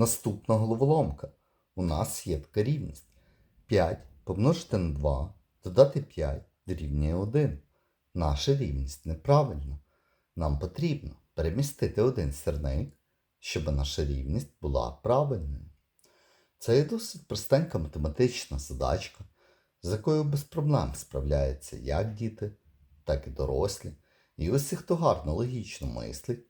Наступна головоломка. У нас є така рівність. 5 помножити на 2, додати 5 дорівнює 1. Наша рівність неправильна. Нам потрібно перемістити один сірник, щоб наша рівність була правильною. Це є досить простенька математична задачка, з якою без проблем справляються як діти, так і дорослі. І усі, хто гарно логічно мислить,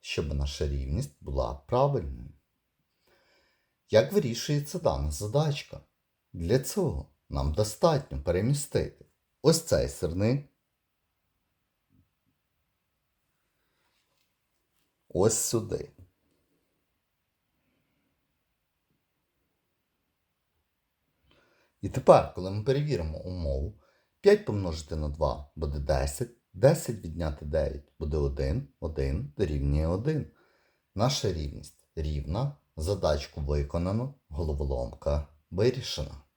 щоб наша рівність була правильною. Як вирішується дана задачка? Для цього нам достатньо перемістити ось цей сирник, ось сюди. І тепер, коли ми перевіримо умову, 5 помножити на 2 буде 10, 10 відняти 9 буде 1, 1 дорівнює 1. Наша рівність рівна, задачку виконано, головоломка вирішена.